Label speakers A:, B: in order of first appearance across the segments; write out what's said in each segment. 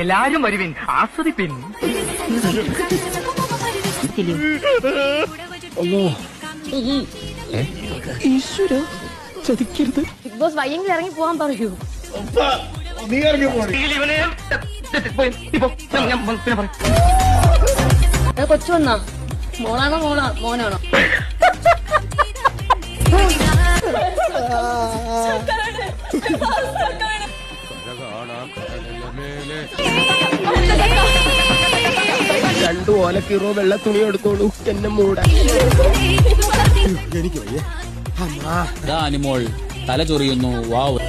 A: എല്ലാരും വരുവിൻ ആസ്വദിപ്പിൻ
B: big boss വയ്യെങ്കിൽ ഇറങ്ങി പോവാൻ പറയൂ
A: നീ
B: ഇറങ്ങി കൊച്ചു വന്നാ മോളാണോ മോളാ മോനാണോ
C: രണ്ടു ഓലക്കീറോ വെള്ള തുണി എടുത്തോളൂ എന്നെ മൂട എനിക്ക് വയ്യ.
D: അനിമോൾ തല ചൊറിയുന്നു വാവ്.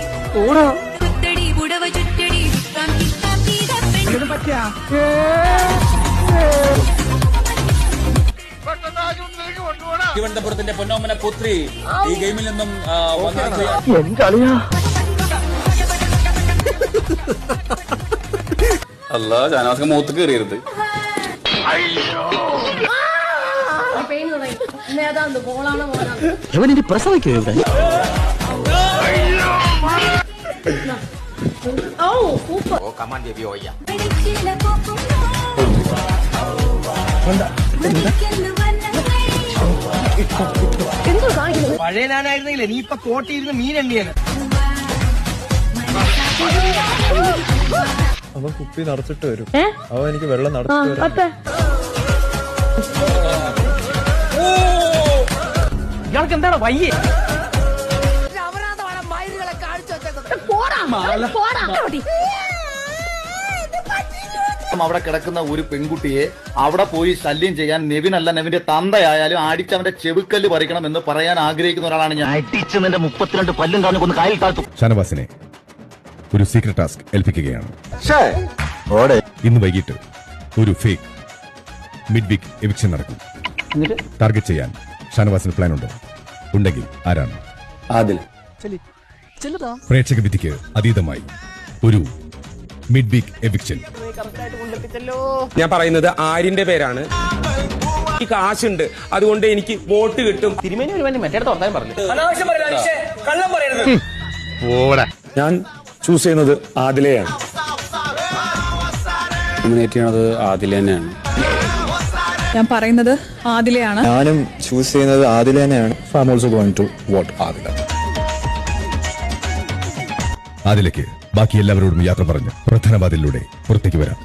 D: തിരുവനന്തപുരത്തിന്റെ പൊന്നോമന പുത്രി ഈ ഗെയിമിൽ നിന്നും. അല്ല ജാനവാസിക മൂത്ത് കയറിയത്
B: പെയിൻ തുടങ്ങി ഇന്ന് ഏതാണ്ട് മോളാണോ മോനാണോ
C: ഇവനിനി പ്രസവിക്കോ ഇവിടെ?
B: ഓ സൂപ്പർ
E: ചില
B: എന്തോ കാണിക്കുന്നത്
A: പഴയ ഞാനായിരുന്നെങ്കിലേ നീ ഇപ്പൊ കോട്ടിയിരുന്ന് മീൻ എണ്ണിയാണ്
F: അവൻ കുപ്പി നിറച്ചിട്ട് വരും. അവൻ എനിക്ക് വെള്ളം
B: നടത്തി
F: നടത്തിട്ട്
A: ഇയാൾക്ക് എന്താണ് വയ്യേ?
B: പോടാ. പോടാ.
G: അവിടെ കിടക്കുന്ന ഒരു പെൺകുട്ടിയെ അവിടെ പോയി ശല്യം ചെയ്യാൻ നെവിനല്ല നെവിന്റെ തന്തയായാലും അടിച്ച് അവന്റെ ചെവിക്കല്ല് പറിക്കണം എന്ന് പറയാൻ ആഗ്രഹിക്കുന്ന ഒരാളാണ് ഞാൻ. അടിച്ച് നിന്റെ മുപ്പത്തിരണ്ട് പല്ലും കാണുന്ന കായൽ താഴ്ത്തും.
H: ഷാനവാസിനെ ഒരു സീക്രട്ട് ടാസ്ക് ഏൽപ്പിക്കുകയാണ്. ഇന്ന് വൈകിട്ട് ഒരു ഫേക്ക് മിഡ് വീക്ക് എവിക്ഷൻ നടക്കും ടാർഗറ്റ് ചെയ്യാൻ ഷാനവാസിന് പ്ലാൻ ഉണ്ടോ. ഉണ്ടെങ്കിൽ ആരാണ്?
D: ആദിൽ.
H: പ്രേക്ഷക വിധിക്ക് അതീതമായി ഒരു മിഡ് വീക്ക് എവിക്ഷൻ
I: ഞാൻ പറയുന്നത് ആര്യന്റെ പേരാണ്. ഈ കാശുണ്ട്. അതുകൊണ്ട് എനിക്ക് വോട്ട് കിട്ടും.
C: തിരുമേനി ഒരു വേണ്ടി മറ്റേ പറഞ്ഞു
I: ഞാൻ ചൂസ് ചെയ്യുന്നത് ആദിലയാണ്. നോമിനേറ്റ് ചെയ്യണത് ആദില തന്നെയാണ്.
E: ഞാൻ പറയുന്നത് ആദിലയാണ്.
F: ഞാനും ചൂസ് ചെയ്യുന്നത് ആദില തന്നെയാണ്. I also going to vote Adila?
H: ആദിലയ്ക്ക് ബാക്കി എല്ലാവരോടും യാത്ര പറഞ്ഞ് പ്രധാനവാദിലൂടെ പുറത്തേക്ക് വരാം.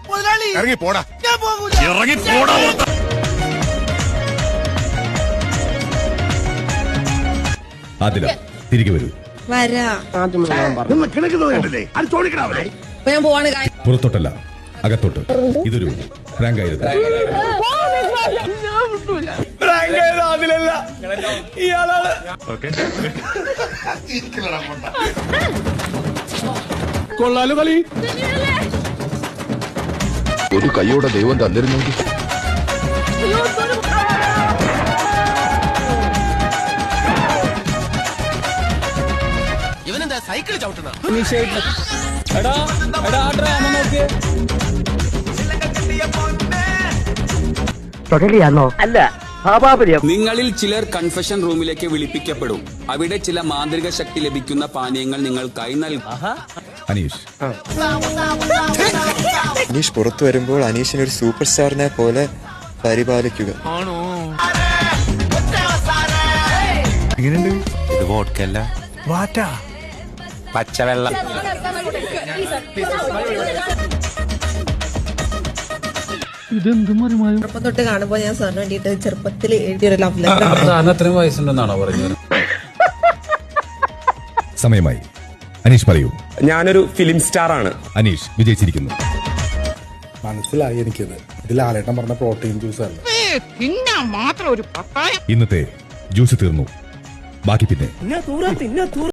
H: ആദില തിരികെ വരൂ.
E: ഞാൻ പോവാണ്
H: പുറത്തോട്ടല്ല അകത്തോട്ട്. ഇതൊരു ആയിരുന്നു
I: കൊള്ളാലോ കളി.
H: ഒരു കൈയോടെ ദൈവം തന്നിരുന്നെങ്കിൽ
C: സൈക്കിൾ ചവിട്ടുന്ന
D: എടാ എടാ ഡ്രാമ നോക്കിയേ
A: അല്ല
D: നിങ്ങളിൽ ചിലർ കൺഫെഷൻ റൂമിലേക്ക് വിളിപ്പിക്കപ്പെടും. അവിടെ ചില മാന്ത്രിക ശക്തി ലഭിക്കുന്ന പാനീയങ്ങൾ നിങ്ങൾക്കായി നൽകും.
H: അനീഷ്.
F: അനീഷ് പുറത്തു വരുമ്പോൾ അനീഷിനെ ഒരു സൂപ്പർ സ്റ്റാറിനെ പോലെ പരിപാലിക്കുക.
I: ഇത് വോട്ടല്ല പച്ചവെള്ളം.
E: ചെറുപ്പം തൊട്ട് കാണുമ്പോൾ ഞാൻ സാറിന് വേണ്ടിയിട്ട് ചെറുപ്പത്തിൽ എഴുതിയൊരു ലവ് ലെറ്റർ
D: അത്രയും വയസ്സുണ്ടെന്നാണോ പറഞ്ഞത്?
H: സമയമായി. അനീഷ് പറയൂ.
I: ഞാനൊരു ഫിലിം സ്റ്റാർ ആണ്.
H: അനീഷ് വിജയിച്ചിരിക്കുന്നു.
F: മനസ്സിലായി എനിക്കത്. ഇതിൽ ആലേട്ടം പറഞ്ഞ പ്രോട്ടീൻ ജ്യൂസ് അല്ല?
H: ഇന്നത്തെ ജ്യൂസ് തീർന്നു. ബാക്കി പിന്നെ.